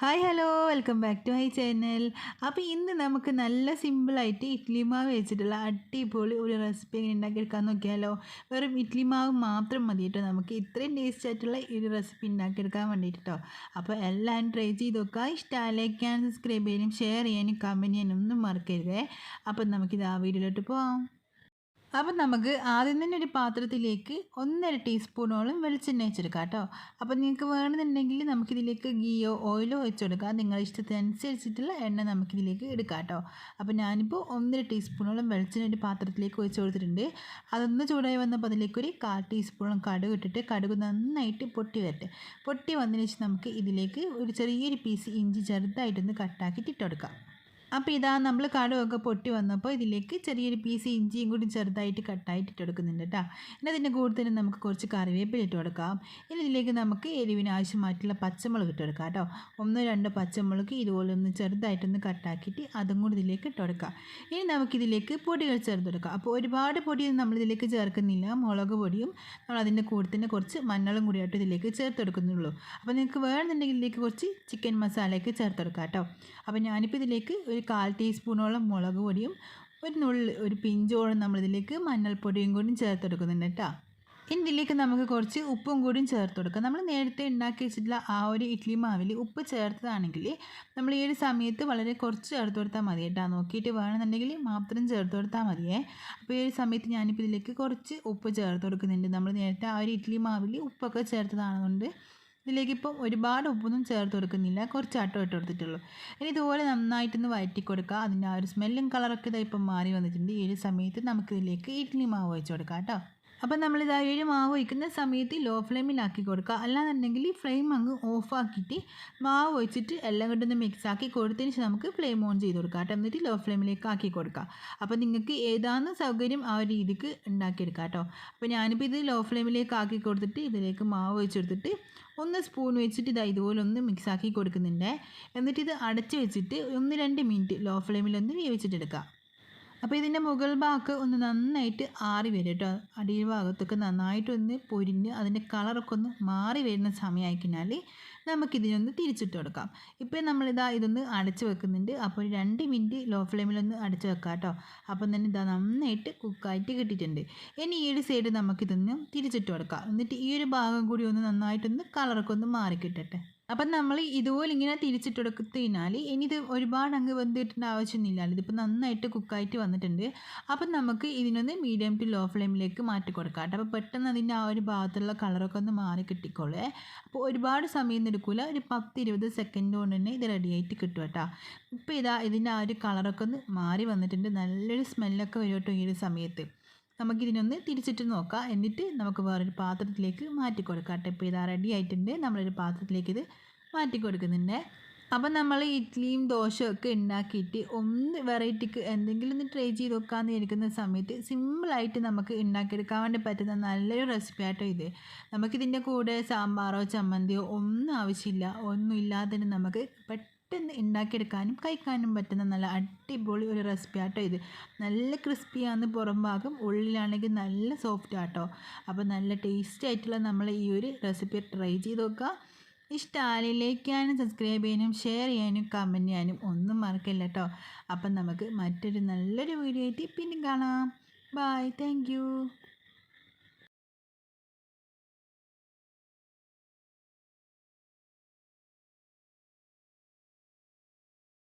Hi hello welcome back to my channel അപ്പോൾ ഇന്ന് നമുക്ക് നല്ല സിമ്പിളായിട്ട് ഇഡ്ഡലി മാവ് വെച്ചിട്ടുള്ള അടിപൊളി ഒരു റെസിപ്പി എങ്ങനെ ഉണ്ടാക്കിയെടുക്കാൻ നോക്കിയാലോ? വെറും ഇഡ്ഡലി മാവ് മാത്രം മതി കേട്ടോ. നമുക്ക് ഇത്രയും ടേസ്റ്റ് ആയിട്ടുള്ള ഒരു റെസിപ്പി ഉണ്ടാക്കിയെടുക്കാൻ വേണ്ടിയിട്ട് കേട്ടോ അപ്പോൾ എല്ലാവരും ട്രൈ ചെയ്ത് നോക്കുക. ഇഷ്ടമായി ലൈക്ക് സബ്സ്ക്രൈബ് ചെയ്യാനും ഷെയർ ചെയ്യാനും കമന്റ് ചെയ്യാനും ഒന്നും മറക്കരുതേ. അപ്പം നമുക്കിത് ആ വീഡിയോയിലോട്ട് പോവാം. അപ്പം നമുക്ക് ആദ്യം തന്നെ ഒരു പാത്രത്തിലേക്ക് ഒന്നര ടീസ്പൂണോളം വെളിച്ചെണ്ണ വെച്ചെടുക്കാം കേട്ടോ. അപ്പം നിങ്ങൾക്ക് വേണമെന്നുണ്ടെങ്കിൽ നമുക്കിതിലേക്ക് ഗീയോ ഓയിലോ വെച്ചെടുക്കാം നിങ്ങളുടെ ഇഷ്ടത്തിനനുസരിച്ചിട്ടുള്ള എണ്ണ നമുക്കിതിലേക്ക് എടുക്കാം കേട്ടോ. അപ്പം ഞാനിപ്പോൾ ഒന്നര ടീസ്പൂണോളം വെളിച്ചെണ്ണ ഒരു പാത്രത്തിലേക്ക് ഒഴിച്ച് കൊടുത്തിട്ടുണ്ട്. അതൊന്ന് ചൂടായി വന്നപ്പോൾ അതിലേക്ക് ഒരു കാൽ ടീസ്പൂണോളം കടുക് ഇട്ടിട്ട് കടുക് നന്നായിട്ട് പൊട്ടി വരട്ടെ. പൊട്ടി വന്നതിന് ശേഷം നമുക്ക് ഇതിലേക്ക് ഒരു ചെറിയൊരു പീസ് ഇഞ്ചി ചെറുതായിട്ടൊന്ന് കട്ടാക്കിയിട്ട് ഇട്ടെടുക്കാം അപ്പോൾ ഇതാ നമ്മൾ കടുവൊക്കെ പൊട്ടി വന്നപ്പോൾ ഇതിലേക്ക് ചെറിയൊരു പീസ് ഇഞ്ചിയും കൂടി ചെറുതായിട്ട് കട്ടായിട്ട് ഇട്ട് കേട്ടോ ഇനി അതിന്റെ കൂടുതലും നമുക്ക് കുറച്ച് കറിവേപ്പില ഇട്ട് കൊടുക്കാം. ഇനി ഇതിലേക്ക് നമുക്ക് എരിവിന് ആവശ്യമായിട്ടുള്ള പച്ചമുളക് ഇട്ട് കൊടുക്കാം കേട്ടോ ഒന്നോ രണ്ടോ പച്ചമുളക് ഇതുപോലെ ഒന്ന് ചെറുതായിട്ടൊന്ന് കട്ടാക്കിയിട്ട് അതും കൂടി ഇതിലേക്ക് ഇട്ട് കൊടുക്കാം. ഇനി നമുക്കിതിലേക്ക് പൊടികൾ ചേർത്ത് കൊടുക്കാം. അപ്പോൾ ഒരുപാട് പൊടിയൊന്നും നമ്മളിതിലേക്ക് ചേർക്കുന്നില്ല. മുളക് പൊടിയും നമ്മൾ അതിന്റെ കൂടെ തന്നെ കുറച്ച് മഞ്ഞളും കൂടിയായിട്ട് ഇതിലേക്ക് ചേർത്ത് കൊടുക്കുന്നുള്ളൂ. അപ്പോൾ നിങ്ങൾക്ക് വേണമെന്നുണ്ടെങ്കിൽ ഇതിലേക്ക് കുറച്ച് ചിക്കൻ മസാലയൊക്കെ ചേർത്ത് കൊടുക്കാം കേട്ടോ അപ്പോൾ ഞാനിപ്പോൾ ഇതിലേക്ക് ഒരു കാൽ ടീസ്പൂണോളം മുളക് പൊടിയും ഒരു നുള്ളി ഒരു പിഞ്ചോളം നമ്മളിതിലേക്ക് മഞ്ഞൾപ്പൊടിയും കൂടിയും ചേർത്തെടുക്കുന്നുണ്ട് കേട്ടോ. ഇനി ഇതിലേക്ക് നമുക്ക് കുറച്ച് ഉപ്പും കൂടിയും ചേർത്ത് കൊടുക്കാം നമ്മൾ നേരത്തെ ഉണ്ടാക്കി വെച്ചിട്ടുള്ള ആ ഒരു ഇഡ്ഡലി മാവിൽ ഉപ്പ് ചേർത്തതാണെങ്കിൽ നമ്മൾ ഈ ഒരു സമയത്ത് വളരെ കുറച്ച് ചേർത്ത് കൊടുത്താൽ മതി കേട്ടോ. നോക്കിയിട്ട് വേണമെന്നുണ്ടെങ്കിൽ മാത്രം ചേർത്ത് കൊടുത്താൽ മതിയേ. അപ്പോൾ ഈ ഒരു സമയത്ത് ഞാനിപ്പോൾ ഇതിലേക്ക് കുറച്ച് ഉപ്പ് ചേർത്ത് കൊടുക്കുന്നുണ്ട്. നമ്മൾ നേരത്തെ ആ ഒരു ഇഡ്ഡലി മാവിൽ ഉപ്പൊക്കെ ചേർത്തതാണതുകൊണ്ട് ഇതിലേക്ക് ഇപ്പം ഒരുപാട് ഉപ്പൊന്നും ചേർത്ത് കൊടുക്കുന്നില്ല. കുറച്ച് ആട്ടം ഇട്ട് കൊടുത്തിട്ടുള്ളൂ. ഇനി ഇതുപോലെ നന്നായിട്ടൊന്ന് വഴറ്റി കൊടുക്കുക. അതിന്റെ ആ ഒരു സ്മെല്ലും കളറൊക്കെ ഇതായി ഇപ്പം മാറി വന്നിട്ടുണ്ട്. ഈ ഒരു സമയത്ത് നമുക്കിതിലേക്ക് ഇഡ്ഡലി മാവ് വെച്ച് കൊടുക്കാം കേട്ടോ. അപ്പം നമ്മൾ ഇതാ ഏഴ് മാവ് ഒഴിക്കുന്ന സമയത്ത് ലോ ഫ്ലെയിമിലാക്കി കൊടുക്കുക. അല്ലാന്നുണ്ടെങ്കിൽ ഫ്ലെയിം അങ്ങ് ഓഫാക്കിയിട്ട് മാവ് ഒഴിച്ചിട്ട് എല്ലാം കൊണ്ടൊന്ന് മിക്സ് ആക്കി കൊടുത്തതിന് ശേഷം നമുക്ക് ഫ്ലെയിം ഓൺ ചെയ്ത് കൊടുക്കുക കേട്ടോ. എന്നിട്ട് ലോ ഫ്ലെയിമിലേക്ക് ആക്കി കൊടുക്കുക അപ്പോൾ നിങ്ങൾക്ക് ഏതാണ് സൗകര്യം ആ ഒരു രീതിക്ക് ഉണ്ടാക്കിയെടുക്കാം കേട്ടോ. അപ്പോൾ ഞാനിപ്പോൾ ഇത് ലോ ഫ്ലെയിമിലേക്ക് ആക്കി കൊടുത്തിട്ട് ഇതിലേക്ക് മാവ് ഒഴിച്ചെടുത്തിട്ട് ഒന്ന് സ്പൂൺ വെച്ചിട്ട് ഇതാ ഇതുപോലെ ഒന്ന് മിക്സ് ആക്കി കൊടുക്കുന്നുണ്ട്. എന്നിട്ട് ഇത് അടച്ച് വെച്ചിട്ട് ഒന്ന് രണ്ട് മിനിറ്റ് ലോ ഫ്ലെയിമിൽ ഒന്ന് വേവിച്ചിട്ടെടുക്കുക അപ്പോൾ ഇതിന്റെ മുകൾ ഭാഗത്ത് ഒന്ന് നന്നായിട്ട് ആറി വരും കേട്ടോ. അടിയിൽ ഭാഗത്തൊക്കെ നന്നായിട്ടൊന്ന് പൊരിഞ്ഞ് അതിന്റെ കളറൊക്കെ ഒന്ന് മാറി വരുന്ന സമയമായി കഴിഞ്ഞാൽ നമുക്കിതിനൊന്ന് തിരിച്ചിട്ട് കൊടുക്കാം. ഇപ്പോൾ നമ്മളിതാ ഇതൊന്ന് അടച്ചു വെക്കുന്നുണ്ട്. അപ്പോൾ രണ്ട് മിനിറ്റ് ലോ ഫ്ലെയിമിലൊന്ന് അടച്ച് വെക്കാം കേട്ടോ. അപ്പം തന്നെ ഇതാ നന്നായിട്ട് കുക്കായിട്ട് കിട്ടിയിട്ടുണ്ട്. ഇനി ഈ ഒരു സൈഡ് നമുക്കിതൊന്ന് തിരിച്ചിട്ട് കൊടുക്കാം. എന്നിട്ട് ഈ ഒരു ഭാഗം കൂടി ഒന്ന് നന്നായിട്ടൊന്ന് കളറൊക്കെ ഒന്ന് മാറി കിട്ടട്ടെ അപ്പം നമ്മൾ ഇതുപോലെ ഇങ്ങനെ തിരിച്ചിട്ട് കൊടുക്കുന്നതിനാൽ ഇനി ഇത് ഒരുപാട് അങ്ങ് വെന്തിട്ടേണ്ട ആവശ്യമൊന്നുമില്ല. ഇതിപ്പോൾ നന്നായിട്ട് കുക്കായിട്ട് വന്നിട്ടുണ്ട്. അപ്പം നമുക്ക് ഇതിനൊന്ന് മീഡിയം ടു ലോ ഫ്ലെയിമിലേക്ക് മാറ്റി കൊടുക്കാം കേട്ടോ. അപ്പോൾ പെട്ടെന്ന് അതിന്റെ ആ ഒരു ഭാഗത്തുള്ള കളറൊക്കെ ഒന്ന് മാറി കിട്ടിക്കോളേ. അപ്പോൾ ഒരുപാട് സമയം എടുക്കില്ല ഒരു പത്ത് ഇരുപത് സെക്കൻഡ് കൊണ്ട് തന്നെ ഇത് റെഡിയായിട്ട് കിട്ടും കേട്ടോ. ഇപ്പോൾ ഇതാ ഇതിന്റെ ആ ഒരു കളറൊക്കെ ഒന്ന് മാറി വന്നിട്ടുണ്ട്. നല്ലൊരു സ്മെല്ലൊക്കെ വരും കേട്ടോ ഈ ഒരു സമയത്ത്. നമുക്കിതിനൊന്ന് തിരിച്ചിട്ട് നോക്കാം. എന്നിട്ട് നമുക്ക് വേറൊരു പാത്രത്തിലേക്ക് മാറ്റി കൊടുക്കാം. കേട്ടോ ഇപ്പോൾ ഇതാ റെഡി ആയിട്ടുണ്ട്. നമ്മളൊരു പാത്രത്തിലേക്ക് ഇത് മാറ്റി കൊടുക്കുന്നുണ്ട്. അപ്പം നമ്മൾ ഇഡ്ഡലിയും ദോശയും ഒക്കെ ഉണ്ടാക്കിയിട്ട് ഒന്ന് വെറൈറ്റിക്ക് എന്തെങ്കിലും ഒന്ന് ട്രൈ ചെയ്ത് നോക്കാമെന്ന് ഇരിക്കുന്ന സമയത്ത് സിമ്പിളായിട്ട് നമുക്ക് ഉണ്ടാക്കിയെടുക്കാൻ വേണ്ടി പറ്റുന്ന നല്ലൊരു റെസിപ്പി ആട്ടോ ഇത്. നമുക്കിതിന്റെ കൂടെ സാമ്പാറോ ചമ്മന്തിയോ ഒന്നും ആവശ്യമില്ല. ഒന്നും ഇല്ലാതെ തന്നെ നമുക്ക് പെട്ടെന്ന് ഉണ്ടാക്കിയെടുക്കാനും കഴിക്കാനും പറ്റുന്ന നല്ല അടിപൊളി ഒരു റെസിപ്പി ആട്ടോ ഇത്. നല്ല ക്രിസ്പിയാണ് പുറം ഭാഗം ഉള്ളിലാണെങ്കിൽ നല്ല സോഫ്റ്റ് ആട്ടോ. അപ്പോൾ നല്ല ടേസ്റ്റി ആയിട്ടുള്ള നമ്മൾ ഈ ഒരു റെസിപ്പി ട്രൈ ചെയ്ത് നോക്കുക ഇഷ്ടമായി ലൈക്ക് ചെയ്യാനും സബ്സ്ക്രൈബ് ചെയ്യാനും ഷെയർ ചെയ്യാനും കമന്റ് ചെയ്യാനും ഒന്നും മറക്കില്ല കേട്ടോ അപ്പം നമുക്ക് മറ്റൊരു നല്ലൊരു വീഡിയോ ആയിട്ട് പിന്നെ കാണാം. Bye thank